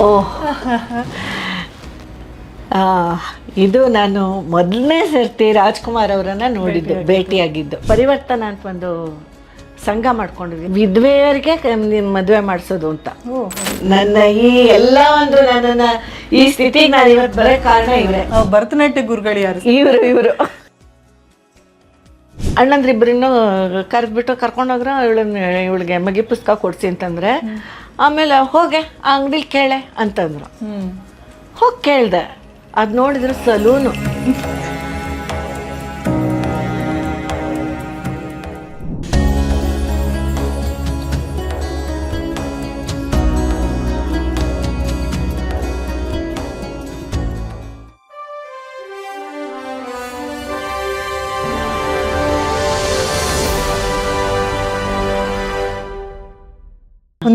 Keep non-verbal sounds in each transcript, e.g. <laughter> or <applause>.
ಓಹ್. ಇದು ನಾನು ಮೊದಲನೇ ಸರ್ತಿ ರಾಜ್ಕುಮಾರ್ ಅವರನ್ನ ನೋಡಿದ್ದು ಭೇಟಿಯಾಗಿದ್ದು. ಪರಿವರ್ತನ ಅಂತ ಒಂದು ಸಂಘ ಮಾಡ್ಕೊಂಡಿದ್ವಿ ವಿಧವೆಯರಿಗೆ ಮದುವೆ ಮಾಡಿಸೋದು ಅಂತ. ನನ್ನ ಈ ಎಲ್ಲ ಒಂದು ನನ್ನನ್ನ ಈ ಸ್ಥಿತಿಗೆ ನಾನು ಇವತ್ತು ಬರೋ ಕಾರಣ ಇವರೇ. ಭರತನಾಟ್ಯ ಗುರುಗಳು ಯಾರು? ಇವರು ಇವರು. ಅಣ್ಣಂದ್ರಿಬ್ಬರಿನ್ನೂ ಕರೆದ್ಬಿಟ್ಟು ಕರ್ಕೊಂಡೋಗ್ರ ಇವಳನ್ನ ಇವಳಿಗೆ ಮಗಿ ಪುಸ್ತಕ ಕೊಡ್ಸಿ ಅಂತಂದ್ರೆ ಆಮೇಲೆ ಹೋಗೆ ಆ ಅಂಗಡಿಲಿ ಕೇಳೆ ಅಂತಂದ್ರು. ಹೋಗಿ ಕೇಳ್ದೆ. ಅದು ನೋಡಿದ್ರೆ ಸಲೂನು.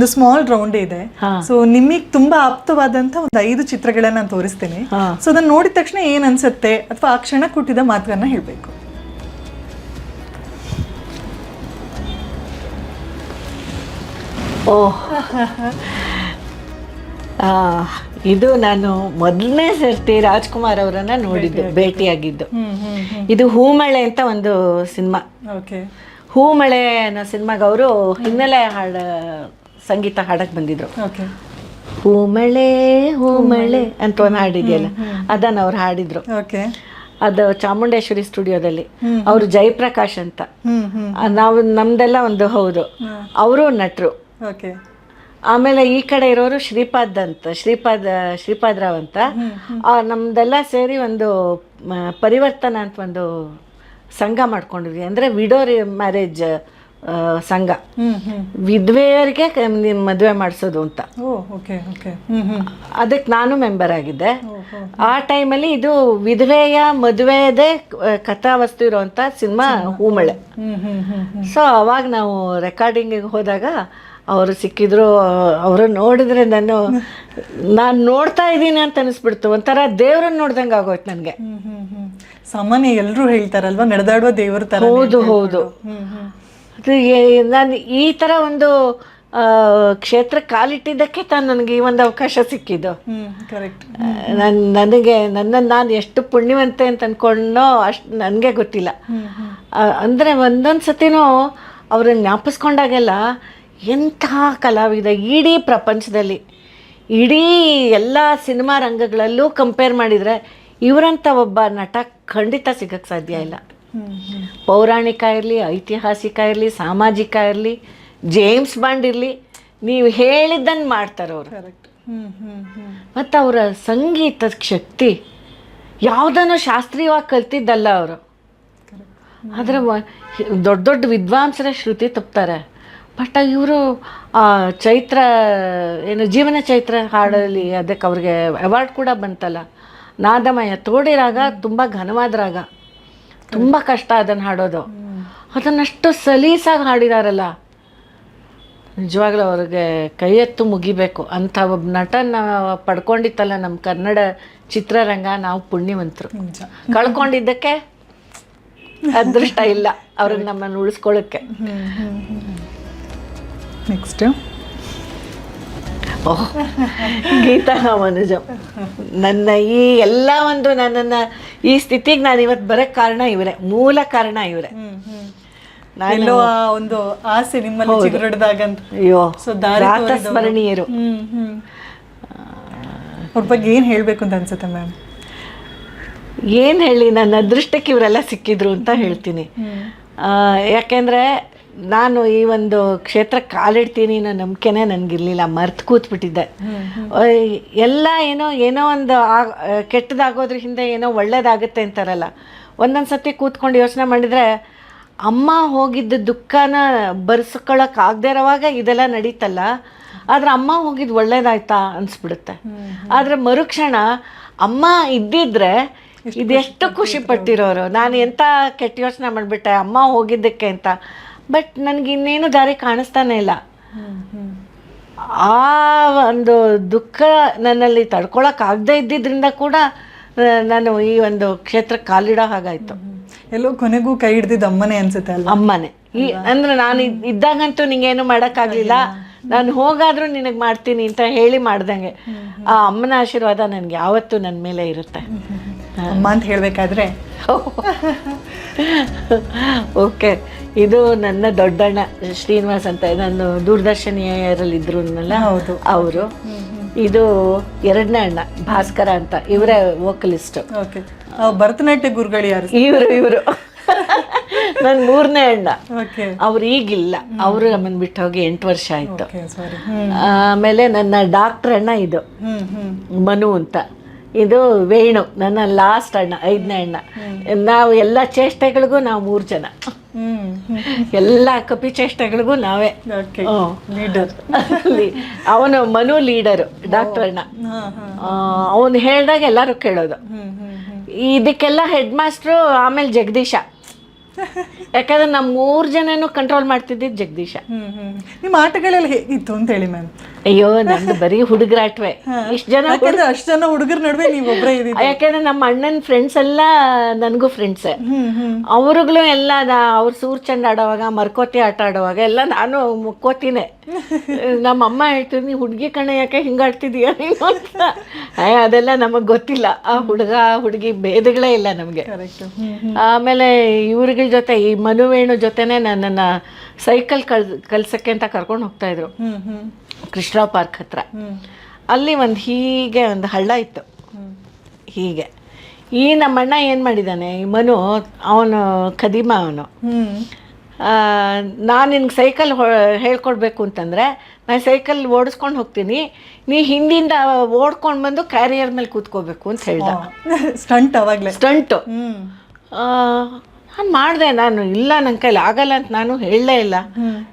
ಒಂದು ಸ್ಮಾಲ್ ರೌಂಡ್ ಇದೆ. ಸೊ ನಿಮಗೆ ತುಂಬಾ ಆಪ್ತವಾದಂತ ಒಂದು ಐದು ಚಿತ್ರಗಳನ್ನ ನಾನು ತೋರಿಸ್ತೇನೆ. ಸೊ ಅದನ್ನ ನೋಡಿದ ತಕ್ಷಣ ಏನ್ ಅನ್ಸುತ್ತೆ ಅಥವಾ ಆ ಕ್ಷಣ ಕೊಟ್ಟಿದ್ದ ಮಾತುಗಳನ್ನ ಹೇಳ್ಬೇಕು. ಇದು ನಾನು ಮೊದಲನೇ ಸರ್ತಿ ರಾಜ್ಕುಮಾರ್ ಅವರನ್ನ ನೋಡಿದ್ದು ಭೇಟಿಯಾಗಿದ್ದು. ಇದು ಹೂಮಳೆ ಅಂತ ಒಂದು ಸಿನಿಮಾ. ಓಕೆ. ಹೂಮಳೆ ಅನ್ನೋ ಸಿನಿಮಾಗೆ ಅವರು ಹಿನ್ನೆಲೆ ಹಾಡ ಸಂಗೀತ ಹಾಡಕ್ ಬಂದಿದ್ರು. ಹೂಮಳೆ ಹೂಮಳೆ ಅಂತ ಒಂದು ಹಾಡಿದೆಯಲ್ಲ ಅದನ್ನ ಅವ್ರು ಹಾಡಿದ್ರು. ಓಕೆ ಅದು ಚಾಮುಂಡೇಶ್ವರಿ ಸ್ಟುಡಿಯೋದಲ್ಲಿ. ಅವರು ಜಯಪ್ರಕಾಶ್ ಅಂತ. ನಾವು ನಮ್ದೆಲ್ಲ ಒಂದು ಹೌದು. ಅವರು ನಟರು. ಓಕೆ ಆಮೇಲೆ ಈ ಕಡೆ ಇರೋರು ಶ್ರೀಪಾದ್ ಅಂತ ಶ್ರೀಪಾದ್ ಶ್ರೀಪಾದ್ ರಾವ್ ಅಂತ. ನಮ್ದೆಲ್ಲ ಸೇರಿ ಒಂದು ಪರಿವರ್ತನ ಅಂತ ಒಂದು ಸಂಘ ಮಾಡ್ಕೊಂಡಿದ್ವಿ. ಅಂದ್ರೆ ವಿಡೋರಿ ಮ್ಯಾರೇಜ್ ಸಂಘ. ವಿಧವೆಯರಿಗೆ ಮದುವೆ ಮಾಡಿಸೋದು ಅಂತ. Oh okay okay. Hmm hmm. ಅದಕ್ಕೆ ನಾನು ಮೆಂಬರ್ ಆಗಿದ್ದೆ. ಆ ಟೈಮಲ್ಲಿ ಇದು ವಿಧವೆಯ ಮದುವೆದೇ ಕಥಾವಸ್ತು ಇರುವಂತ ಸಿನಿಮಾ ಹೂಮಳೆ. ಹ್ಮ್ ಹ್ಮ್ ಹ್ಮ್ ಹ್ಮ್. ಸೊ ಅವಾಗ ನಾವು ರೆಕಾರ್ಡಿಂಗಿಗೆ ಹೋದಾಗ ಅವರು ಸಿಕ್ಕಿದ್ರು ಅವರು ನೋಡಿದ್ರೆ ನಾನು ನಾನು ನೋಡ್ತಾ ಇದ್ದೀನಿ ಅಂತ ಅನಿಸ್ಬಿಡ್ತು. ಒಂಥರ ದೇವ್ರನ್ನ ನೋಡ್ದಂಗೆ ಆಗೋಯ್ತು ನನಗೆ. ಸಾಮಾನ್ಯ ಎಲ್ಲರೂ ಹೇಳ್ತಾರಲ್ವಾ ನಡೆದಾಡುವ ದೇವರ ತರ ಹೌದು ಹೌದು. ನಾನು ಈ ಥರ ಒಂದು ಕ್ಷೇತ್ರ ಕಾಲಿಟ್ಟಿದ್ದಕ್ಕೆ ತಾನು ನನಗೆ ಈ ಒಂದು ಅವಕಾಶ ಸಿಕ್ಕಿದ್ದು. ಕರೆಕ್ಟ್ ನನ್ನ ನನಗೆ ನನ್ನ ನಾನು ಎಷ್ಟು ಪುಣ್ಯವಂತೆ ಅಂತ ಅಂದ್ಕೊಂಡೋ ಅಷ್ಟು ನನಗೆ ಗೊತ್ತಿಲ್ಲ. ಅಂದ್ರೆ ಒಂದೊಂದು ಸತಿನೂ ಅವ್ರನ್ನ ಜ್ಞಾಪಿಸ್ಕೊಂಡಾಗೆಲ್ಲ ಎಂಥ ಕಲಾವಿದ ಇಡೀ ಪ್ರಪಂಚದಲ್ಲಿ ಇಡೀ ಎಲ್ಲ ಸಿನಿಮಾ ರಂಗಗಳಲ್ಲೂ ಕಂಪೇರ್ ಮಾಡಿದರೆ ಇವರಂಥ ಒಬ್ಬ ನಟ ಖಂಡಿತ ಸಿಗಕ್ಕೆ ಸಾಧ್ಯ ಇಲ್ಲ. ಪೌರಾಣಿಕ ಇರಲಿ ಐತಿಹಾಸಿಕ ಇರಲಿ ಸಾಮಾಜಿಕ ಇರಲಿ ಜೇಮ್ಸ್ ಬಾಂಡ್ ಇರಲಿ ನೀವು ಹೇಳಿದ್ದನ್ನು ಮಾಡ್ತಾರೆ ಅವರು. ಮತ್ತು ಅವರ ಸಂಗೀತದ ಶಕ್ತಿ ಯಾವುದನ್ನು ಶಾಸ್ತ್ರೀಯವಾಗಿ ಕಲ್ತಿದ್ದಲ್ಲ ಅವರು. ಆದರೆ ದೊಡ್ಡ ದೊಡ್ಡ ವಿದ್ವಾಂಸರ ಶ್ರುತಿ ತಪ್ತಾರೆ. ಬಟ್ ಇವರು ಚೈತ್ರ ಏನು ಜೀವನ ಚೈತ್ರ ಹಾಡಲ್ಲಿ ಅದಕ್ಕೆ ಅವ್ರಿಗೆ ಅವಾರ್ಡ್ ಕೂಡ ಬಂತಲ್ಲ. ನಾದಮಯ ತೋಡಿ ರಾಗ ತುಂಬ ಘನವಾದ ರಾಗ. ತುಂಬ ಕಷ್ಟ ಅದನ್ನು ಹಾಡೋದು. ಅದನ್ನಷ್ಟು ಸಲೀಸಾಗಿ ಹಾಡಿದಾರಲ್ಲ. ನಿಜವಾಗ್ಲೂ ಅವ್ರಿಗೆ ಕೈ ಎತ್ತು ಮುಗಿಬೇಕು. ಅಂಥ ಒಬ್ಬ ನಟನ ಪಡ್ಕೊಂಡಿತ್ತಲ್ಲ ನಮ್ಮ ಕನ್ನಡ ಚಿತ್ರರಂಗ ನಾವು ಪುಣ್ಯವಂತರು. ಕಳ್ಕೊಂಡಿದ್ದಕ್ಕೆ ಅದೃಷ್ಟ ಇಲ್ಲ. ಅವ್ರನ್ನ ನಮ್ಮನ್ನು ಉಳಿಸ್ಕೊಳ್ಳೋಕ್ಕೆ ನೆಕ್ಸ್ಟ್ ಗೀತಾ ಮನುಜ. ನನ್ನ ಈ ಎಲ್ಲ ಒಂದು ನನ್ನನ್ನ ಈ ಸ್ಥಿತಿಗೆ ನಾನು ಇವತ್ತು ಬರೋಕ್ಕೆ ಕಾರಣ ಇವರೇ ಮೂಲ ಕಾರಣ ಇವರೇ. ಎಲ್ಲೋ ಒಂದು ಆಸೆ ನಿಮ್ಮಲ್ಲಿ ಚಿಗುರಡ್ದಾಗಂತ. ಅಯ್ಯೋ ಸ್ಮರಣೀಯರು. ಅವ್ರ ಬಗ್ಗೆ ಏನ್ ಹೇಳ್ಬೇಕು ಅಂತ ಅನ್ಸುತ್ತೆ ಮ್ಯಾಮ್? ಏನು ಹೇಳಿ ನನ್ನ ಅದೃಷ್ಟಕ್ಕೆ ಇವರೆಲ್ಲ ಸಿಕ್ಕಿದ್ರು ಅಂತ ಹೇಳ್ತೀನಿ. ಆ, ಯಾಕೆಂದ್ರೆ ನಾನು ಈ ಒಂದು ಕ್ಷೇತ್ರ ಕಾಲಿಡ್ತೀನಿ ಅನ್ನೋ ನಂಬಿಕೆನೇ ನನಗಿರಲಿಲ್ಲ ಮರ್ತು ಕೂತ್ಬಿಟ್ಟಿದ್ದೆ. ಎಲ್ಲ ಏನೋ ಏನೋ ಒಂದು ಆ- ಕೆಟ್ಟದಾಗೋದ್ರ ಹಿಂದೆ ಏನೋ ಒಳ್ಳೇದಾಗುತ್ತೆ ಅಂತಾರಲ್ಲ. ಒಂದೊಂದು ಸತಿ ಕೂತ್ಕೊಂಡು ಯೋಚನೆ ಮಾಡಿದರೆ ಅಮ್ಮ ಹೋಗಿದ್ದ ದುಃಖನ ಬರ್ಸ್ಕೊಳಕ್ ಆಗದೆ ಇರೋವಾಗ ಇದೆಲ್ಲ ನಡೀತಲ್ಲ ಆದ್ರೆ ಅಮ್ಮ ಹೋಗಿದ್ದು ಒಳ್ಳೇದಾಯ್ತಾ ಅನಿಸ್ಬಿಡುತ್ತೆ. ಆದ್ರೆ ಮರುಕ್ಷಣ ಅಮ್ಮ ಇದ್ದಿದ್ರೆ ಇದೆಷ್ಟು ಖುಷಿ ಪಟ್ಟಿರೋರು. ನಾನು ಎಂಥ ಕೆಟ್ಟ ಯೋಚನೆ ಮಾಡಿಬಿಟ್ಟೆ ಅಮ್ಮ ಹೋಗಿದ್ದಕ್ಕೆ ಅಂತ. ಬಟ್ ನನಗೆ ಇನ್ನೇನು ದಾರಿ ಕಾಣಿಸ್ತಾನೆ ಇಲ್ಲ. ಆ ಒಂದು ದುಃಖ ನನ್ನಲ್ಲಿ ತಡ್ಕೊಳಕ್ ಆಗದೆ ಇದ್ದಿದ್ರಿಂದ ಕೂಡ ನಾನು ಈ ಒಂದು ಕ್ಷೇತ್ರ ಕಾಲಿಡೋ ಹಾಗಾಯ್ತು. ಎಲ್ಲೋ ಕೊನೆಗೂ ಕೈ ಹಿಡ್ದಿದ್ದು ಅಮ್ಮನೇ ಅನ್ಸುತ್ತೆ ಅಲ್ಲ ಅಮ್ಮನೇ. ಈ ಅಂದ್ರೆ ನಾನು ಇದ್- ಇದ್ದಾಗಂತೂ ನಿಂಗೇನು ಮಾಡೋಕ್ಕಾಗಲಿಲ್ಲ ನಾನು ಹೋಗಾದರೂ ನಿನಗೆ ಮಾಡ್ತೀನಿ ಅಂತ ಹೇಳಿ ಮಾಡ್ದಂಗೆ. ಆ ಅಮ್ಮನ ಆಶೀರ್ವಾದ ನನಗೆ ಯಾವತ್ತೂ ನನ್ನ ಮೇಲೆ ಇರುತ್ತೆ. ಅಮ್ಮ ಅಂತ ಹೇಳಬೇಕಾದ್ರೆ? ಓಕೆ. ಇದು ನನ್ನ ದೊಡ್ಡಣ್ಣ ಶ್ರೀನಿವಾಸ್ ಅಂತ ನಾನು ದೂರದರ್ಶನಿಯರಲ್ಲಿ ಇದ್ರೂನಲ್ಲ ಹೌದು. ಅವರು. ಇದು ಎರಡನೇ ಅಣ್ಣ ಭಾಸ್ಕರ ಅಂತ ಇವರೇ ವೋಕಲಿಸ್ಟ್ ಓಕೆ. ಭರತನಾಟ್ಯ ಗುರುಗಳು ಯಾರು? ಇವರು ಇವರು. ನನ್ನ ಮೂರನೇ ಅಣ್ಣ. ಅವ್ರು ಈಗಿಲ್ಲ. ಅವರು ನಮ್ಮನ್ನು ಬಿಟ್ಟು ಹೋಗಿ ಎಂಟು ವರ್ಷ ಆಯ್ತು. ಆಮೇಲೆ ನನ್ನ ಡಾಕ್ಟರ್ ಅಣ್ಣ ಇದು. ಮನು ಅಂತ. ಇದು ವೇಣು ನನ್ನ ಲಾಸ್ಟ್ ಅಣ್ಣ ಐದನೇ ಅಣ್ಣ. ನಾವು ಎಲ್ಲ ಚೇಷ್ಟೆಗಳಿಗೂ ನಾವು ಮೂರು ಜನ. ಎಲ್ಲ ಕಪಿ ಚೇಷ್ಟೆಗಳಿಗೂ ನಾವೇ. ಲೀಡರ್ ಅವನು ಮನು ಲೀಡರು ಡಾಕ್ಟರ್ ಅಣ್ಣ. ಅವನು ಹೇಳಿದಾಗ ಎಲ್ಲರೂ ಕೇಳೋದು. ಇದಕ್ಕೆಲ್ಲ ಹೆಡ್ ಮಾಸ್ಟ್ರು ಆಮೇಲೆ ಜಗದೀಶ. ಯಾಕಂದ್ರೆ ನಮ್ಮ ಮೂರು ಜನನು ಕಂಟ್ರೋಲ್ ಮಾಡ್ತಿದ್ದಿದ್ದು ಜಗದೀಶ. ನಿಮ್ಮ ಆಟಗಳೆಲ್ಲ ಹೇಗಿತ್ತು ಅಂತ ಹೇಳಿ ಮ್ಯಾಮ್ ಅಯ್ಯೋ ನಂದು ಬರೀ ಹುಡುಗರಾಟ್ವೆ. ಇಷ್ಟು ಜನ ಯಾಕಂದ್ರೆ ಅಷ್ಟು ಜನ ಹುಡುಗರ ನಡುವೆ ನೀವು ಒಬ್ಬರೇ ಇದ್ದೀರಿ. ಯಾಕಂದ್ರೆ ನಮ್ಮ ಅಣ್ಣನ ಫ್ರೆಂಡ್ಸ್ ಎಲ್ಲ ನನಗೂ ಫ್ರೆಂಡ್ಸೇ ಅವ್ರುಗಳು ಎಲ್ಲ ಅವ್ರು ಸೂರ್ ಚಂದ ಆಡೋವಾಗ ಮರ್ಕೋತಿ ಆಟ ಆಡೋವಾಗ ಎಲ್ಲ ನಾನು ಮುಕ್ಕೋತಿನೇ. ನಮ್ಮ ಅಮ್ಮ ಹೇಳ್ತೀನಿ ನೀ ಹುಡುಗಿ ಕಣ ಯಾಕೆ ಹಿಂಗಾಡ್ತಿದೀಯ ನೀನು ಅಂತ? ಅದೆಲ್ಲ ನಮಗೆ ಗೊತ್ತಿಲ್ಲ. ಆ ಹುಡುಗ ಹುಡುಗಿ ಭೇದಗಳೇ ಇಲ್ಲ ನಮಗೆ. ಆಮೇಲೆ ಇವ್ರಗಳ ಜೊತೆ ಈ ಮನುವೇಣು ಜೊತೆನೆ ನನ್ನನ್ನು ಸೈಕಲ್ ಕಲ್ ಕಲ್ಸಕ್ಕೆ ಅಂತ ಕರ್ಕೊಂಡು ಹೋಗ್ತಾ ಇದ್ರು. ಕೃಷ್ಣ ಪಾರ್ಕ್ ಹತ್ರ. ಅಲ್ಲಿ ಒಂದು ಹೀಗೆ ಒಂದು ಹಳ್ಳ ಇತ್ತು. ಹೀಗೆ. ಈ ನಮ್ಮಣ್ಣ ಏನು ಮಾಡಿದ್ದಾನೆ ಈ ಮನು ಅವನು ಖದೀಮ ಅವನು. ನಾನು ನಿನ್ಗೆ ಸೈಕಲ್ ಹೇಳ್ಕೊಡ್ಬೇಕು ಅಂತಂದರೆ ನಾನು ಸೈಕಲ್ ಓಡಿಸ್ಕೊಂಡು ಹೋಗ್ತೀನಿ ನೀ ಹಿಂದಿಂದ ಓಡ್ಕೊಂಡು ಬಂದು ಕ್ಯಾರಿಯರ್ ಮೇಲೆ ಕೂತ್ಕೋಬೇಕು ಅಂತ ಹೇಳ್ದ. ಸ್ಟಂಟ್ ಅವಾಗಲೇ. ಸ್ಟಂಟು. ನಾನು ಮಾಡಿದೆ ನಾನು ಇಲ್ಲ ನನ್ನ ಕೈಲಿ ಆಗಲ್ಲ ಅಂತ ನಾನು ಹೇಳಲೇ ಇಲ್ಲ.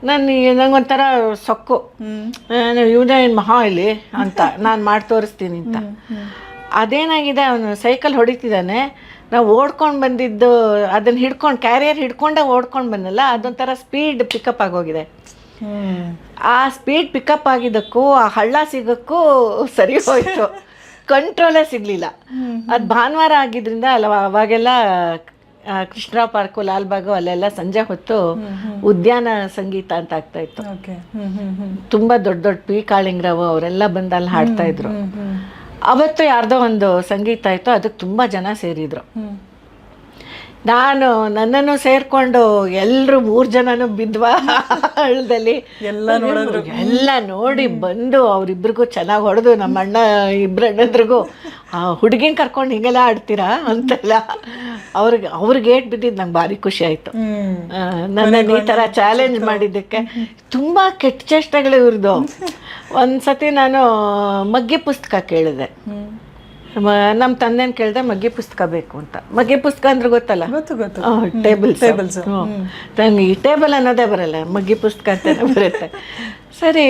ನಾನು ನಂಗೊಂಥರ ಸೊಕ್ಕು. ಇವನೇ ಮಹಾ ಇಲ್ಲಿ ಅಂತ <laughs> ನಾನು ಮಾಡಿ ತೋರಿಸ್ತೀನಿ ಅಂತ. ಅದೇನಾಗಿದೆ ಅವನು ಸೈಕಲ್ ಹೊಡಿತಿದ್ದಾನೆ. ನಾವು ಓಡ್ಕೊಂಡು ಬಂದಿದ್ದು ಅದನ್ನು ಹಿಡ್ಕೊಂಡು ಕ್ಯಾರಿಯರ್ ಹಿಡ್ಕೊಂಡೆ ಓಡ್ಕೊಂಡು ಬಂದಲ್ಲ ಅದೊಂಥರ ಸ್ಪೀಡ್ ಪಿಕಪ್ ಆಗೋಗಿದೆ. ಆ ಸ್ಪೀಡ್ ಪಿಕಪ್ ಆಗಿದ್ದಕ್ಕೂ ಆ ಹಳ್ಳ ಸಿಗೋಕ್ಕೂ ಸರಿ ಹೋಯಿತು. ಕಂಟ್ರೋಲೇ ಸಿಗಲಿಲ್ಲ. ಅದು ಭಾನುವಾರ ಆಗಿದ್ರಿಂದ ಅಲ್ಲ ಅವಾಗೆಲ್ಲ ಕೃಷ್ಣ ಪಾರ್ಕು ಲಾಲ್ಬಾಗು ಅಲ್ಲೆಲ್ಲ ಸಂಜೆ ಹೊತ್ತು ಉದ್ಯಾನ ಸಂಗೀತ ಅಂತ ಆಗ್ತಾ ಇತ್ತು. ತುಂಬ ದೊಡ್ಡ ದೊಡ್ಡ ಪಿ ಕಾಳಿಂಗ್ರಾವ್ ಅವರೆಲ್ಲ ಬಂದು ಅಲ್ಲಿ ಹಾಡ್ತಾ ಇದ್ರು. ಅವತ್ತು ಯಾರ್ದೋ ಒಂದು ಸಂಗೀತ ಇತ್ತು ಅದಕ್ಕೆ ತುಂಬ ಜನ ಸೇರಿದ್ರು. ನಾನು ನನ್ನನ್ನು ಸೇರ್ಕೊಂಡು ಎಲ್ಲರೂ ಮೂರು ಜನನು ಬಿದ್ವಾ ಹಳ್ಳದಲ್ಲಿ ಎಲ್ಲ ನೋಡಿದ್ರು. ಎಲ್ಲ ನೋಡಿ ಬಂದು ಅವ್ರಿಬ್ರಿಗೂ ಚೆನ್ನಾಗಿ ಹೊಡೆದು ನಮ್ಮ ಅಣ್ಣ ಇಬ್ಬರು ಅಣ್ಣದ್ರಿಗೂ ಆ ಹುಡುಗಿನ ಕರ್ಕೊಂಡು ಹಿಂಗೆಲ್ಲ ಆಡ್ತೀರಾ ಅಂತೆಲ್ಲ ಅವ್ರಿಗೆ ಅವ್ರಿಗೆ ಏಟ್ ಬಿದ್ದಿದ್ದು ನಂಗೆ ಭಾರಿ ಖುಷಿ ಆಯಿತು. ನನ್ನನ್ನು ನನ್ನ ಈ ಥರ ಚಾಲೆಂಜ್ ಮಾಡಿದ್ದಕ್ಕೆ ತುಂಬ ಕೆಟ್ಟ ಚೇಷ್ಟೆಗಳು ಇವ್ರದ್ದು <laughs> ಒಂದ್ಸತಿ ನಾನು ಮಗ್ಗಿ ಪುಸ್ತಕ ಕೇಳಿದೆ. ನಮ್ಮ ತಂದೆನ ಕೇಳಿದೆ ಮಗ್ಗಿ ಪುಸ್ತಕ ಬೇಕು ಅಂತ. ಮಗ್ಗಿ ಪುಸ್ತಕ ಅಂದ್ರೆ ಗೊತ್ತಲ್ಲ? ಗೊತ್ತು ಗೊತ್ತು. ಟೇಬಲ್ಸ್ ನಂಗೆ ಈ ಟೇಬಲ್ ಅನ್ನೋದೇ ಬರಲ್ಲ ಮಗ್ಗಿ ಪುಸ್ತಕ ಅಂತ ಬರುತ್ತೆ. ಸರಿ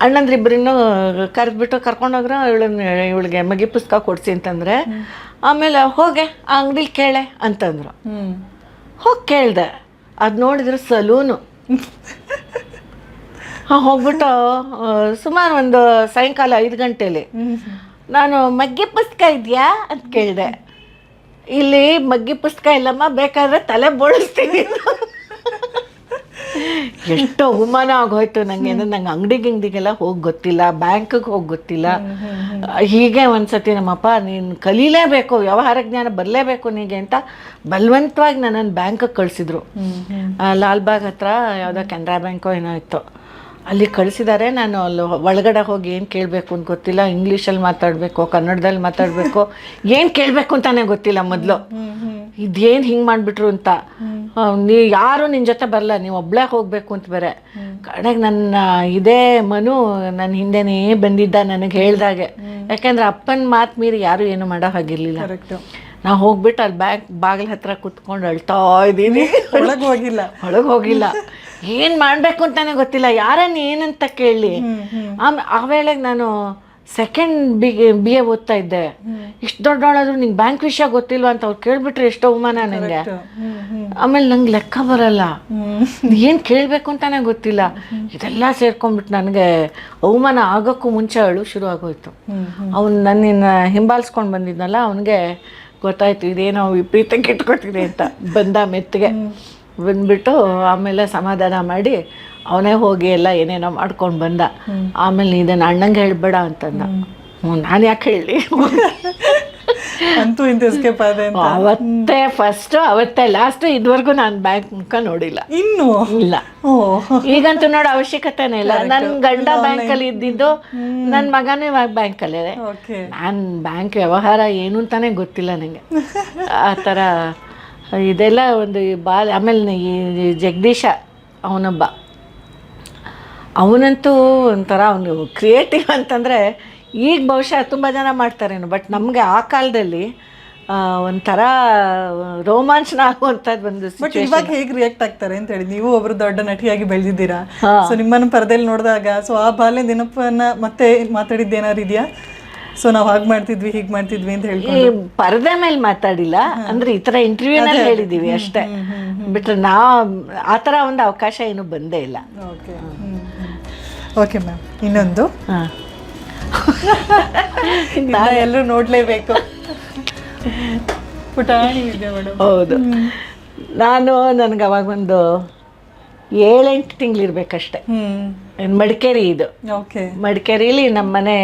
ಅಣ್ಣಂದ್ರಿಬ್ಬರನ್ನು ಕರೆದ್ಬಿಟ್ಟು ಕರ್ಕೊಂಡೋಗ್ರ ಇವಳನ್ನ ಇವಳಿಗೆ ಮಗ್ಗಿ ಪುಸ್ತಕ ಕೊಡಿಸಿ ಅಂತಂದರೆ ಆಮೇಲೆ ಹೋಗೆ ಆ ಅಂಗಡಿಲಿ ಕೇಳೆ ಅಂತಂದರು. ಹೋಗಿ ಕೇಳಿದೆ ಅದು ನೋಡಿದ್ರೆ ಸಲೂನು. <laughs> ಹಾಂ ಹೋಗ್ಬಿಟ್ಟು ಸುಮಾರು ಒಂದು ಸಾಯಂಕಾಲ ಐದು ಗಂಟೆಲಿ. ನಾನು ಮಗ್ಗಿ ಪುಸ್ತಕ ಇದೆಯಾ ಅಂತ ಕೇಳಿದೆ. ಇಲ್ಲಿ ಮಗ್ಗಿ ಪುಸ್ತಕ ಇಲ್ಲಮ್ಮ ಬೇಕಾದ್ರೆ ತಲೆ ಬೋಳಿಸ್ತೀನಿ. ಎಷ್ಟು ಅವಮಾನ ಆಗೋಯ್ತು ನನಗೆ ಅಂದ್ರೆ ನಂಗೆ ಅಂಗಡಿ ಅಂಗಡಿಗೆಲ್ಲ ಹೋಗಿ ಗೊತ್ತಿಲ್ಲ ಬ್ಯಾಂಕಿಗೆ ಹೋಗಿ ಗೊತ್ತಿಲ್ಲ. ಹೀಗೆ ಒಂದ್ಸತಿ ನಮ್ಮಪ್ಪ ನೀನು ಕಲೀಲೇಬೇಕು ವ್ಯವಹಾರ ಜ್ಞಾನ ಬರಲೇಬೇಕು ನಿನಗೆ ಅಂತ ಬಲವಂತವಾಗಿ ನನ್ನನ್ನು ಬ್ಯಾಂಕಿಗೆ ಕಳಿಸಿದ್ರು. ಲಾಲ್ಬಾಗ್ ಹತ್ರ ಯಾವುದೋ ಕೆನರಾ ಬ್ಯಾಂಕೋ ಏನೋ ಇತ್ತು. ಅಲ್ಲಿ ಕಳಿಸಿದ್ದಾರೆ ನಾನು ಅಲ್ಲಿ ಒಳಗಡೆ ಹೋಗಿ ಏನು ಕೇಳಬೇಕು ಅಂತ ಗೊತ್ತಿಲ್ಲ. ಇಂಗ್ಲೀಷಲ್ಲಿ ಮಾತಾಡಬೇಕು ಕನ್ನಡದಲ್ಲಿ ಮಾತಾಡಬೇಕು. <laughs> ಏನು ಕೇಳಬೇಕು ಅಂತಾನೆ ಗೊತ್ತಿಲ್ಲ ಮೊದಲು. ಇದೇನು ಹಿಂಗೆ ಮಾಡಿಬಿಟ್ರು ಅಂತ. ನೀ ಯಾರು ನಿನ್ನ ಜೊತೆ ಬರಲ್ಲ ನೀವು ಒಬ್ಳೇ ಹೋಗಬೇಕು ಅಂತ ಬೇರೆ. ಕಡೆಗೆ ನನ್ನ ಇದೇ ಮನು ನನ್ನ ಹಿಂದೆನೇ ಬಂದಿದ್ದ ನನಗೆ ಹೇಳ್ದಾಗೆ. ಯಾಕೆಂದ್ರೆ ಅಪ್ಪನ ಮಾತು ಮೀರಿ ಯಾರು ಏನು ಮಾಡೋ ಹಾಗಿರ್ಲಿಲ್ಲ. ಕರೆಕ್ಟ್ ನಾ ಹೋಗ್ಬಿಟ್ಟು ಅಲ್ಲಿ ಬ್ಯಾಂಕ್ ಬಾಗಿಲ ಹತ್ರ ಕುತ್ಕೊಂಡು ಅಳ್ತಾ ಇದ್ದೀನಿ. ಒಳಗೆ ಹೋಗಿಲ್ಲ. ಒಳಗೆ ಹೋಗಿಲ್ಲ. ಏನು ಮಾಡಬೇಕು ಅಂತಾನೆ ಗೊತ್ತಿಲ್ಲ. ಯಾರನ್ನ ಏನಂತ ಕೇಳಿ. ಆಮೇಲೆ ಆ ವೇಳೆಗೆ ನಾನು ಸೆಕೆಂಡ್ ಬಿ ಬಿ ಎ ಓದ್ತಾ ಇದ್ದೆ. ಇಷ್ಟು ದೊಡ್ಡವಳಾದ್ರು ನಿಂಗೆ ಬ್ಯಾಂಕ್ ವಿಷಯ ಗೊತ್ತಿಲ್ವಾ ಅಂತ ಅವ್ರು ಕೇಳಿಬಿಟ್ರೆ ಎಷ್ಟು ಅವಮಾನ ನನಗೆ ಆಮೇಲೆ ನಂಗೆ ಲೆಕ್ಕ ಬರಲ್ಲ. ಏನು ಕೇಳಬೇಕು ಅಂತಾನೆ ಗೊತ್ತಿಲ್ಲ. ಇದೆಲ್ಲ ಸೇರ್ಕೊಂಡ್ಬಿಟ್ಟು ನನಗೆ ಅವಮಾನ ಆಗೋಕ್ಕೂ ಮುಂಚೆ ಅಳು ಶುರು ಆಗೋಯ್ತು ಅವನು ನನ್ನ ಅವ್ನು ನನ್ನನ್ನು ಹಿಂಬಾಲಿಸ್ಕೊಂಡು ಬಂದಿದ್ನಲ್ಲ ಅವನಿಗೆ ಗೊತ್ತಾಯ್ತು ಇದೇನೋ ವಿಪರೀತ ಇಟ್ಕೊತೀನಿ ಅಂತ. ಬಂದ ಮೆತ್ತಿಗೆ ಬಂದ್ಬಿಟ್ಟು ಆಮೇಲೆ ಸಮಾಧಾನ ಮಾಡಿ ಅವನೇ ಹೋಗಿ ಎಲ್ಲ ಏನೇನೋ ಮಾಡ್ಕೊಂಡು ಬಂದ. ಆಮೇಲೆ ಇದನ್ನು ಅಣ್ಣಂಗೆ ಹೇಳ್ಬೇಡ ಅಂತಂದ. ಹ್ಞೂ ನಾನು ಯಾಕೆ ಹೇಳಿ ಅಂತೂ ಇಂತ ಎಸ್ಕೇಪ್ ಆದೆ ಅಂತ? ಅವತ್ತೇ ಫಸ್ಟ್ ಅವತ್ತೇ ಲಾಸ್ಟ್ ಇದುವರೆಗೂ ನಾನು ಬ್ಯಾಂಕ್ ಮುಖ ನೋಡಿಲ್ಲ. ಇನ್ನು? ಇಲ್ಲ. ಈಗಂತೂ ನೋಡೋ ಅವಶ್ಯಕತೆನೇ ಇಲ್ಲ. ನನ್ನ ಗಂಡ ಬ್ಯಾಂಕಲ್ಲಿ ಇದ್ದಿದ್ದು ನನ್ನ ಮಗನೇ ಇವಾಗ ಅಲ್ಲಿ ಇದೆ. ನಾನು ಬ್ಯಾಂಕ್ ವ್ಯವಹಾರ ಏನು ಅಂತಾನೆ ಗೊತ್ತಿಲ್ಲ ನನಗೆ ಆ ಥರ ಇದೆಲ್ಲ ಒಂದು ಬಾಲ್ ಆಮೇಲೆ ಈ ಜಗದೀಶ ಅವನೊಬ್ಬ. ಅವನಂತೂ ಒಂಥರ ಅವನು ಕ್ರಿಯೇಟಿವ್ ಅಂತಂದರೆ ಈಗ ಬಹುಶಃ ತುಂಬ ಜನ ಮಾಡ್ತಾರೇನು ಬಟ್ ನಮಗೆ ಆ ಕಾಲದಲ್ಲಿ ಒಂಥರ ರೋಮಾಂಚನ ಆಗುವಂಥದ್ದು ಒಂದು ಬಟ್ ಇವಾಗ ಹೇಗೆ ರಿಯಾಕ್ಟ್ ಆಗ್ತಾರೆ ಅಂತ ಹೇಳಿ ನೀವು ಒಬ್ರು ದೊಡ್ಡ ನಟಿಯಾಗಿ ಬೆಳೆದಿದ್ದೀರಾ? ಸೊ ನಿಮ್ಮನ್ನು ಪರದೆಯಲ್ಲಿ ನೋಡಿದಾಗ ಸೊ ಆ ಬಾಲ್ಯ ನೆನಪನ್ನ ಮತ್ತೆ ಮಾತಾಡಿದ್ದೇನಾರು ಇದೆಯಾ? ಸೊ ನಾವು ಹಾಗೆ ಮಾಡ್ತಿದ್ವಿ ಹೀಗೆ ಮಾಡ್ತಿದ್ವಿ ಅಂತ ಹೇಳಿ ಈ ಪರದೆ ಮೇಲೆ ಮಾತಾಡಿಲ್ಲ ಅಂದ್ರೆ ಈ ಥರ ಇಂಟರ್ವ್ಯೂನಲ್ಲಿ ಹೇಳಿದ್ದೀವಿ ಅಷ್ಟೇ. ಬಿಟ್ರೆ ನಾ ಆ ಥರ ಒಂದು ಅವಕಾಶ ಏನು ಬಂದೇ ಇಲ್ಲ. ಓಕೆ ಓಕೆ ಮ್ಯಾಮ್ ಇನ್ನೊಂದು? ಹಾಂ. ಎಲ್ಲರೂ ನೋಡ್ಲೇಬೇಕು. ಪುಟಾಣಿ ಇದೆ ಮೇಡಮ್. ಹೌದು. ನಾನು ನನಗೆ ಅವಾಗ ಒಂದು ಏಳೆಂಟು ತಿಂಗಳಿರ್ಬೇಕಷ್ಟೆ. ಮಡಿಕೇರಿ ಇದು. ಓಕೆ. ಮಡಿಕೇರಿಲಿ ನಮ್ಮ ಮನೆ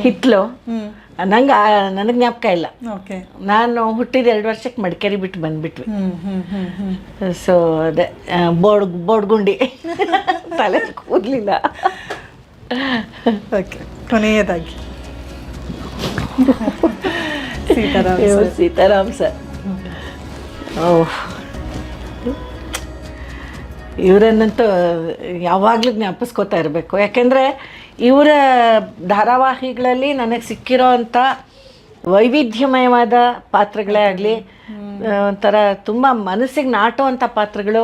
ಹಿತ್ಲು. ನಂಗೆ ನನಗೆ ಜ್ಞಾಪಕ ಇಲ್ಲ. ಓಕೆ. ನಾನು ಹುಟ್ಟಿದ ಎರಡು ವರ್ಷಕ್ಕೆ ಮಡಿಕೇರಿ ಬಿಟ್ಟು ಬಂದ್ಬಿಟ್ವಿ. ಸೊ ಅದೇ ಬೋಡ್ ಬೋಡ್ಗುಂಡಿ <laughs> ತಲೆ ಕೂದಲಿಲ್ಲ. ಓಕೆ ಕೊನೆಯದಾಗಿ. ಸೀತಾರಾಮ್ ಇವ್ರು ಸೀತಾರಾಮ್ ಸರ್. ಓಹ್. ಇವರನ್ನಂತೂ ಯಾವಾಗಲೂ ಜ್ಞಾಪಿಸ್ಕೋತಾ ಇರಬೇಕು. ಯಾಕೆಂದರೆ ಇವರ ಧಾರಾವಾಹಿಗಳಲ್ಲಿ ನನಗೆ ಸಿಕ್ಕಿರೋ ಅಂಥ ವೈವಿಧ್ಯಮಯವಾದ ಪಾತ್ರಗಳೇ ಆಗಲಿ ಒಂಥರ ತುಂಬ ಮನಸ್ಸಿಗೆ ನಾಟುವಂಥ ಪಾತ್ರಗಳು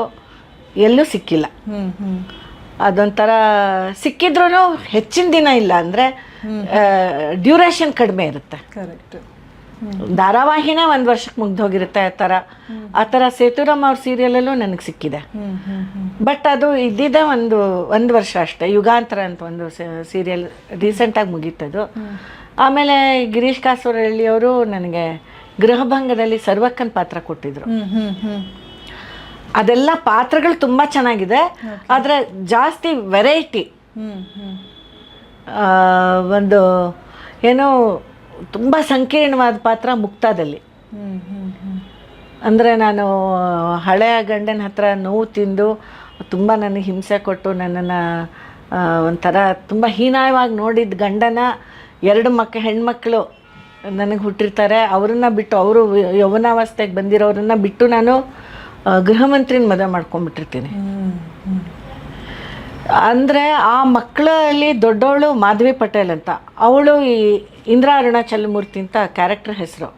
ಎಲ್ಲೂ ಸಿಕ್ಕಿಲ್ಲ. ಹ್ಞೂ ಹ್ಮ್. ಅದೊಂಥರ ಸಿಕ್ಕಿದ್ರೂ ಹೆಚ್ಚಿನ ದಿನ ಇಲ್ಲ ಅಂದರೆ ಡ್ಯೂರೇಷನ್ ಕಡಿಮೆ ಇರುತ್ತೆ. ಕರೆಕ್ಟ್. ಧಾರಾವಾಹಿನೇ ಒಂದು ವರ್ಷಕ್ಕೆ ಮುಗ್ದೋಗಿರುತ್ತೆ ಆ ಥರ. ಆ ಥರ ಸೇತುರಾಮ್ ಅವ್ರ ಸೀರಿಯಲಲ್ಲೂ ನನಗೆ ಸಿಕ್ಕಿದೆ. ಬಟ್ ಅದು ಇದ್ದಿದ್ದೆ ಒಂದು ಒಂದು ವರ್ಷ ಅಷ್ಟೇ. ಯುಗಾಂತರ ಅಂತ ಒಂದು ಸೀರಿಯಲ್ ರೀಸೆಂಟಾಗಿ ಮುಗೀತದು. ಆಮೇಲೆ ಗಿರೀಶ್ ಕಾಸರಹಳ್ಳಿ ಅವರು ನನಗೆ ಗೃಹಭಂಗದಲ್ಲಿ ಸರ್ವಕ್ಕನ್ ಪಾತ್ರ ಕೊಟ್ಟಿದ್ರು. ಅದೆಲ್ಲ ಪಾತ್ರಗಳು ತುಂಬ ಚೆನ್ನಾಗಿದೆ. ಆದರೆ ಜಾಸ್ತಿ ವೆರೈಟಿ ಒಂದು ಏನೋ ತುಂಬ ಸಂಕೀರ್ಣವಾದ ಪಾತ್ರ ಮುಕ್ತಾದಲ್ಲಿ. ಅಂದರೆ ನಾನು ಹಳೆಯ ಗಂಡನ ಹತ್ರ ನೋವು ತಿಂದು ತುಂಬ ನನಗೆ ಹಿಂಸೆ ಕೊಟ್ಟು ನನ್ನನ್ನು ಒಂಥರ ತುಂಬ ಹೀನಾಯವಾಗಿ ನೋಡಿದ ಗಂಡನ ಎರಡು ಮಕ್ಕ ಹೆಣ್ಮಕ್ಳು ನನಗೆ ಹುಟ್ಟಿರ್ತಾರೆ. ಅವ್ರನ್ನ ಬಿಟ್ಟು ಅವರು ಯೌವನಾವಸ್ಥೆಗೆ ಬಂದಿರೋರನ್ನ ಬಿಟ್ಟು ನಾನು ಗೃಹ ಮಂತ್ರಿನ ಮದುವೆ ಮಾಡ್ಕೊಂಡ್ಬಿಟ್ಟಿರ್ತೀನಿ. ಅಂದರೆ ಆ ಮಕ್ಕಳಲ್ಲಿ ದೊಡ್ಡವಳು ಮಾಧವಿ ಪಟೇಲ್ ಅಂತ. ಅವಳು ಈ ಇಂದ್ರ ಅರುಣಾಚಲಮೂರ್ತಿ ಅಂತ ಕ್ಯಾರೆಕ್ಟರ್ ಹೆಸರು.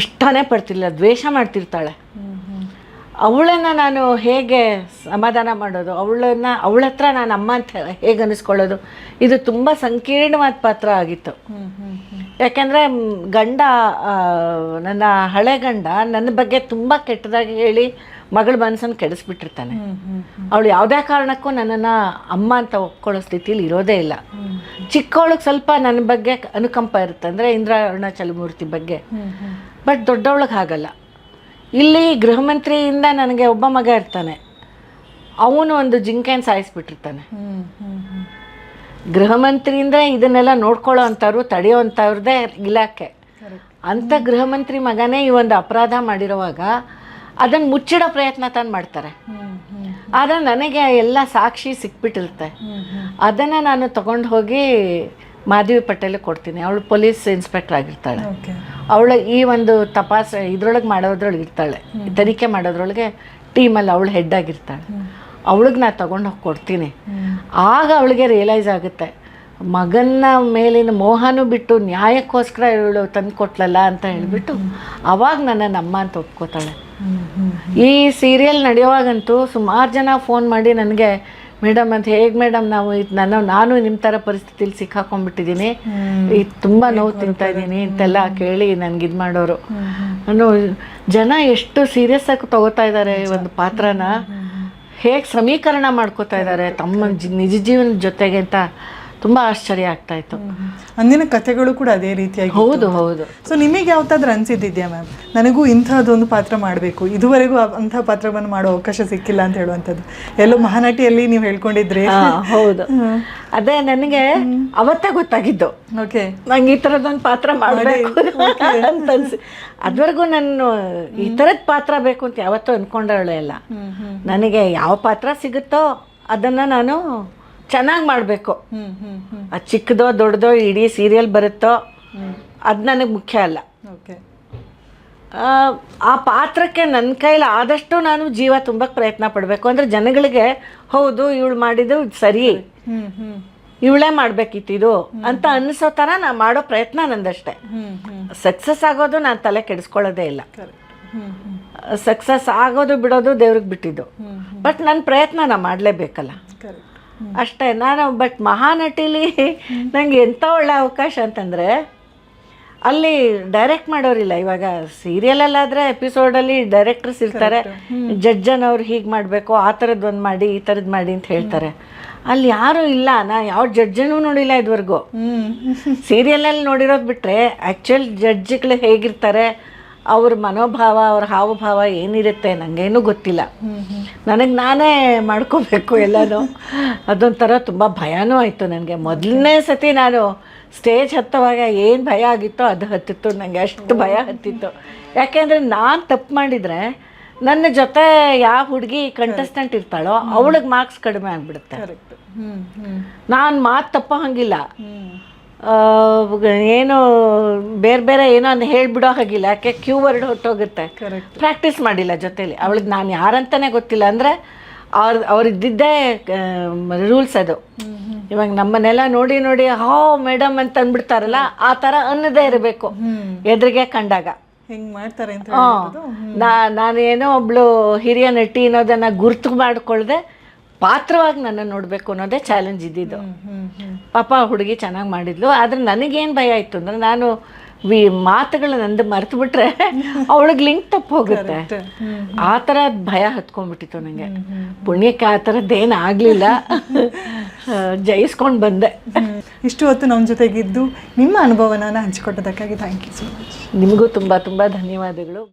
ಇಷ್ಟನೇ ಪಡ್ತಿಲ್ಲ ದ್ವೇಷ ಮಾಡ್ತಿರ್ತಾಳೆ. ಅವಳನ್ನು ನಾನು ಹೇಗೆ ಸಮಾಧಾನ ಮಾಡೋದು? ಅವಳನ್ನು ಅವಳ ಹತ್ರ ನಾನು ಅಮ್ಮ ಅಂತ ಹೇಗೆ ಅನಿಸ್ಕೊಳ್ಳೋದು? ಇದು ತುಂಬ ಸಂಕೀರ್ಣವಾದ ಪಾತ್ರ ಆಗಿತ್ತು. ಯಾಕೆಂದರೆ ಗಂಡ ನನ್ನ ಹಳೆ ಗಂಡ ನನ್ನ ಬಗ್ಗೆ ತುಂಬ ಕೆಟ್ಟದಾಗಿ ಹೇಳಿ ಮಗಳ ಮನಸ್ಸನ್ನು ಕೆಡಿಸ್ಬಿಟ್ಟಿರ್ತಾನೆ. ಅವಳು ಯಾವುದೇ ಕಾರಣಕ್ಕೂ ನನ್ನನ್ನು ಅಮ್ಮ ಅಂತ ಒಪ್ಕೊಳ್ಳೋ ಸ್ಥಿತಿಲಿ ಇರೋದೇ ಇಲ್ಲ. ಚಿಕ್ಕವಳಿಗೆ ಸ್ವಲ್ಪ ನನ್ನ ಬಗ್ಗೆ ಅನುಕಂಪ ಇರುತ್ತೆ. ಅಂದರೆ ಇಂದ್ರ ಅರುಣಾಚಲಮೂರ್ತಿ ಬಗ್ಗೆ. ಬಟ್ ದೊಡ್ಡವಳಿಗೆ ಹಾಗಲ್ಲ. ಇಲ್ಲಿ ಗೃಹ ಮಂತ್ರಿಯಿಂದ ನನಗೆ ಒಬ್ಬ ಮಗ ಇರ್ತಾನೆ. ಅವನು ಒಂದು ಜಿಂಕೆನ ಸಾಯಿಸ್ಬಿಟ್ಟಿರ್ತಾನೆ. ಗೃಹ ಇದನ್ನೆಲ್ಲ ನೋಡ್ಕೊಳ್ಳೋ ಅಂಥವ್ರು, ತಡೆಯೋ ಅಂಥವ್ರದ್ದೇ ಇಲಾಖೆ. ಅಂಥ ಗೃಹ ಮಂತ್ರಿ ಮಗನೇ ಈ ಒಂದು ಅಪರಾಧ ಮಾಡಿರುವಾಗ ಅದನ್ನು ಮುಚ್ಚಿಡೋ ಪ್ರಯತ್ನ ತಾನು ಮಾಡ್ತಾರೆ. ಆದರೆ ನನಗೆ ಎಲ್ಲ ಸಾಕ್ಷಿ ಸಿಕ್ಬಿಟ್ಟಿರುತ್ತೆ. ಅದನ್ನು ನಾನು ತಗೊಂಡು ಹೋಗಿ ಮಾಧವಿ ಪಟೇಲಿಗೆ ಕೊಡ್ತೀನಿ. ಅವಳು ಪೊಲೀಸ್ ಇನ್ಸ್ಪೆಕ್ಟರ್ ಆಗಿರ್ತಾಳೆ. ಅವಳು ಈ ಒಂದು ತಪಾಸ ಇದ್ರೊಳಗೆ ಮಾಡೋದ್ರೊಳಗೆ ಇರ್ತಾಳೆ. ತನಿಖೆ ಮಾಡೋದ್ರೊಳಗೆ ಟೀಮಲ್ಲಿ ಅವಳು ಹೆಡ್ ಆಗಿರ್ತಾಳೆ. ಅವಳಿಗೆ ನಾ ತಗೊಂಡು ಹೋಗಿ ಕೊಡ್ತೀನಿ. ಆಗ ಅವಳಿಗೆ ರಿಯಲೈಸ್ ಆಗುತ್ತೆ ಮಗನ ಮೇಲಿನ ಮೋಹನೂ ಬಿಟ್ಟು ನ್ಯಾಯಕ್ಕೋಸ್ಕರ ಇವಳು ತಂದು ಕೊಟ್ಲಲ್ಲ ಅಂತ ಹೇಳಿಬಿಟ್ಟು ಅವಾಗ ನನ್ನ ಅಮ್ಮ ಅಂತ ಒಪ್ಕೋತಾಳೆ. ಈ ಸೀರಿಯಲ್ ನಡೆಯುವಾಗಂತೂ ಸುಮಾರು ಜನ ಫೋನ್ ಮಾಡಿ ನನಗೆ ಮೇಡಮ್ ಅಂತ ಹೇಗೆ ಮೇಡಮ್ ನಾವು ಇದು ನಾನು ನಾನು ನಿಮ್ಮ ಥರ ಪರಿಸ್ಥಿತಿಲಿ ಸಿಕ್ಕಾಕೊಂಡ್ಬಿಟ್ಟಿದ್ದೀನಿ ಇದು ತುಂಬ ನೋವು ತಿಂತಾ ಇದ್ದೀನಿ ಅಂತೆಲ್ಲ ಕೇಳಿ ನನಗೆ ಇದು ಮಾಡೋರು. ನಾನು ಜನ ಎಷ್ಟು ಸೀರಿಯಸ್ ಆಗಿ ತಗೋತಾ ಇದ್ದಾರೆ ಈ ಒಂದು ಪಾತ್ರನ. ಹೇಗೆ ಸಮೀಕರಣ ಮಾಡ್ಕೋತಾ ಇದ್ದಾರೆ ತಮ್ಮ ನಿಜ ಜೀವನದ ಜೊತೆಗೆ ಅಂತ. ತುಂಬ ಆಶ್ಚರ್ಯ ಆಗ್ತಾ ಇತ್ತು. ಅಂದಿನ ಕಥೆಗಳು ಕೂಡ ಅದೇ ರೀತಿಯಾಗಿ ಹೌದು ಹೌದು. ಸೊ ನಿಮಗೆ ಯಾವತ್ತಾದ್ರೂ ಅನ್ಸಿದ್ದಿದ್ಯಾ ಮ್ಯಾಮ್ ನನಗೂ ಇಂಥದ್ದೊಂದು ಪಾತ್ರ ಮಾಡಬೇಕು. ಇದುವರೆಗೂ ಅಂತಹ ಪಾತ್ರವನ್ನು ಮಾಡೋ ಅವಕಾಶ ಸಿಕ್ಕಿಲ್ಲ ಅಂತ ಹೇಳುವಂಥದ್ದು. ಎಲ್ಲೋ ಮಹಾನಟಿಯಲ್ಲಿ ನೀವು ಹೇಳ್ಕೊಂಡಿದ್ರಿ. ಹೌದು. <laughs> ಅದೇ ನನಗೆ ಅವತ್ತೇ ಗೊತ್ತಾಗಿದ್ದು. ಓಕೆ. ನಂಗೆ ಈ ಥರದೊಂದು ಪಾತ್ರ ಮಾಡಬೇಕು <laughs> ಅಂತ ಅನ್ಸಿ. ಅದ್ವರೆಗೂ ನಾನು ಈ ಥರದ ಪಾತ್ರ ಬೇಕು ಅಂತ ಯಾವತ್ತೂ ಅನ್ಕೊಂಡವಳೆ ಇಲ್ಲ. ನನಗೆ ಯಾವ ಪಾತ್ರ ಸಿಗುತ್ತೋ ಅದನ್ನು ನಾನು ಚೆನ್ನಾಗಿ ಮಾಡಬೇಕು. ಅದು ಚಿಕ್ಕದೋ ದೊಡ್ಡದೋ ಇಡೀ ಸೀರಿಯಲ್ ಬರುತ್ತೋ ಅದು ನನಗೆ ಮುಖ್ಯ ಅಲ್ಲ. ಓಕೆ. ಆ, ಪಾತ್ರಕ್ಕೆ ನನ್ನ ಕೈಲಿ ಆದಷ್ಟು ನಾನು ಜೀವ ತುಂಬಕ್ಕೆ ಪ್ರಯತ್ನ ಪಡಬೇಕು. ಅಂದರೆ ಜನಗಳಿಗೆ ಹೌದು ಇವಳು ಮಾಡಿದ್ದು ಸರಿ. ಇವಳೇ ಮಾಡಬೇಕಿತ್ತು ಇದು ಅಂತ ಅನ್ನಿಸೋ ಥರ ನಾನು ಮಾಡೋ ಪ್ರಯತ್ನ ನಂದಷ್ಟೇ. ಸಕ್ಸಸ್ ಆಗೋದು ನಾನು ತಲೆ ಕೆಡಿಸ್ಕೊಳ್ಳೋದೇ ಇಲ್ಲ. ಸಕ್ಸಸ್ ಆಗೋದು ಬಿಡೋದು ದೇವ್ರಿಗೆ ಬಿಟ್ಟಿದ್ದು. ಬಟ್ ನನ್ನ ಪ್ರಯತ್ನ ನಾನು ಮಾಡಲೇಬೇಕಲ್ಲ. ಅಷ್ಟೇ ನಾನು ಬಟ್ ಮಹಾನಟಿಲಿ ನಂಗೆ ಎಂಥ ಒಳ್ಳೆ ಅವಕಾಶ ಅಂತಂದರೆ ಅಲ್ಲಿ ಡೈರೆಕ್ಟ್ ಮಾಡೋರಿಲ್ಲ. ಇವಾಗ ಸೀರಿಯಲಲ್ಲಾದರೆ ಎಪಿಸೋಡಲ್ಲಿ ಡೈರೆಕ್ಟರ್ಸ್ ಇರ್ತಾರೆ. ಜಡ್ಜನ್ ಅವ್ರು ಹೀಗೆ ಮಾಡಬೇಕು ಆ ಥರದ್ದು ಒಂದು ಮಾಡಿ ಈ ಥರದ್ದು ಮಾಡಿ ಅಂತ ಹೇಳ್ತಾರೆ. ಅಲ್ಲಿ ಯಾರೂ ಇಲ್ಲ. ನಾ ಯಾವ ಜಡ್ಜನೂ ನೋಡಿಲ್ಲ ಇದುವರೆಗೂ. ಸೀರಿಯಲ್ ಸೀರಿಯಲಲ್ಲಿ ನೋಡಿರೋದು ಬಿಟ್ಟರೆ ಆ್ಯಕ್ಚುಯಲ್ ಜಡ್ಜ್ಗಳು ಹೇಗಿರ್ತಾರೆ ಅವ್ರ ಮನೋಭಾವ ಅವ್ರ ಹಾವಭಾವ ಏನಿರುತ್ತೆ ನನಗೇನು ಗೊತ್ತಿಲ್ಲ. ನನಗೆ ನಾನೇ ಮಾಡ್ಕೋಬೇಕು ಎಲ್ಲನೂ. <laughs> ಅದೊಂಥರ ತುಂಬ ಭಯನೂ ಆಯಿತು ನನಗೆ. ಮೊದಲನೇ ಸತಿ ನಾನು ಸ್ಟೇಜ್ ಹತ್ತುವಾಗ ಏನು ಭಯ ಆಗಿತ್ತೋ ಅದು ಹತ್ತಿತ್ತು. ನನಗೆ ಅಷ್ಟು ಭಯ ಹತ್ತಿತ್ತು. ಯಾಕೆಂದರೆ ನಾನು ತಪ್ಪು ಮಾಡಿದರೆ ನನ್ನ ಜೊತೆ ಯಾವ ಹುಡುಗಿ ಕಂಟೆಸ್ಟೆಂಟ್ ಇರ್ತಾಳೋ ಅವಳಿಗೆ ಮಾರ್ಕ್ಸ್ ಕಡಿಮೆ ಆಗಿಬಿಡುತ್ತೆ. ನಾನು ಮಾತು ತಪ್ಪೋ ಹಾಗಿಲ್ಲ. ಏನು ಬೇರೆ ಬೇರೆ ಏನೋ ಅಂತ ಹೇಳ್ಬಿಡೋ ಹಾಗಿಲ್ಲ ಯಾಕೆ ಕ್ಯೂ ವರ್ಡ್ ಹೊಟ್ಟೋಗುತ್ತೆ ಪ್ರಾಕ್ಟೀಸ್ ಮಾಡಿಲ್ಲ ಜೊತೇಲಿ. ಅವಳಿಗೆ ನಾನು ಯಾರಂತಾನೆ ಗೊತ್ತಿಲ್ಲ ಅಂದರೆ ಅವ್ರ ಅವ್ರಿದ್ದೇ ರೂಲ್ಸ್ ಅದು. ಇವಾಗ ನಮ್ಮನ್ನೆಲ್ಲ ನೋಡಿ ನೋಡಿ ಹೋ ಮೇಡಮ್ ಅಂತ ಅಂದ್ಬಿಡ್ತಾರಲ್ಲ ಆ ಥರ ಅನ್ನದೇ ಇರಬೇಕು. ಎದುರಿಗೆ ಕಂಡಾಗ. ಹೆಂಗ್ ಮಾಡ್ತಾರೆ ಅಂತ ನಾನೇನೋ ಒಬ್ಳು ಹಿರಿಯ ನಟಿ ಅನ್ನೋದನ್ನು ಗುರ್ತು ಮಾಡ್ಕೊಳ್ದೆ ಪಾತ್ರವಾಗಿ ನನ್ನ ನೋಡಬೇಕು ಅನ್ನೋದೇ ಚಾಲೆಂಜ್ ಇದ್ದಿದ್ದು. ಪಾಪ ಹುಡುಗಿ ಚೆನ್ನಾಗಿ ಮಾಡಿದ್ಲು. ಆದರೆ ನನಗೇನು ಭಯ ಇತ್ತು ಅಂದರೆ ನಾನು ವಿ ಮಾತುಗಳು ನಂದು ಮರೆತು ಬಿಟ್ರೆ <laughs> ಅವಳಿಗೆ ಲಿಂಕ್ ತಪ್ಪು ಹೋಗುತ್ತೆ. ಆ ಥರ ಭಯ ಹತ್ಕೊಂಡ್ಬಿಟ್ಟಿತ್ತು ನನಗೆ ಪುಣ್ಯಕ್ಕೆ ಆ ಥರದ್ದೇನು ಆಗಲಿಲ್ಲ. <laughs> ಜಯಿಸ್ಕೊಂಡು ಬಂದೆ. ಇಷ್ಟು ಹೊತ್ತು ನಮ್ಮ ಜೊತೆಗಿದ್ದು ನಿಮ್ಮ ಅನುಭವನ ಹಂಚಿಕೊಟ್ಟದಕ್ಕಾಗಿ ಥ್ಯಾಂಕ್ ಯು ಸೊ ಮಚ್ ನಿಮಗೂ ತುಂಬ ತುಂಬ ಧನ್ಯವಾದಗಳು.